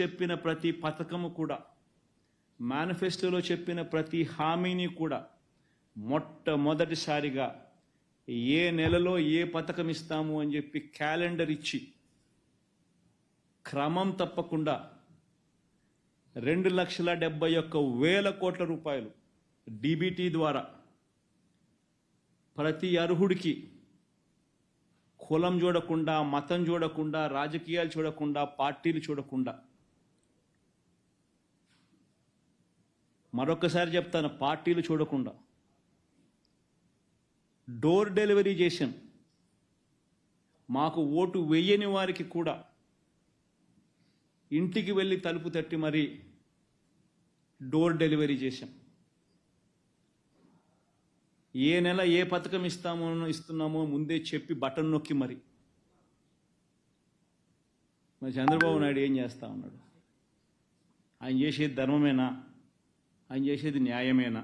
చెప్పిన ప్రతి పథకము కూడా మేనిఫెస్టోలో చెప్పిన ప్రతి హామీని కూడా మొట్టమొదటిసారిగా ఏ నెలలో ఏ పథకం ఇస్తాము అని చెప్పి క్యాలెండర్ ఇచ్చి క్రమం తప్పకుండా రెండు లక్షల డెబ్బై ఒక్క వేల కోట్ల రూపాయలు డీబీటీ ద్వారా ప్రతి అర్హుడికి కులం చూడకుండా మతం చూడకుండా రాజకీయాలు చూడకుండా పార్టీలు చూడకుండా మరొకసారి చెప్తాను పార్టీలు చూడకుండా. డోర్ డెలివరీ చేశాం. మాకు ఓటు వెయ్యని వారికి కూడా ఇంటికి వెళ్ళి తలుపు తట్టి మరి డోర్ డెలివరీ చేశాం. ఏ నెల ఏ పథకం ఇస్తామో ఇస్తున్నామో ముందే చెప్పి బటన్ నొక్కి మరి. మరి చంద్రబాబు నాయుడు ఏం చేస్తా ఉన్నాడు? ఆయన చేసేది ధర్మమేనా? ఆయన చేసేది న్యాయమేనా?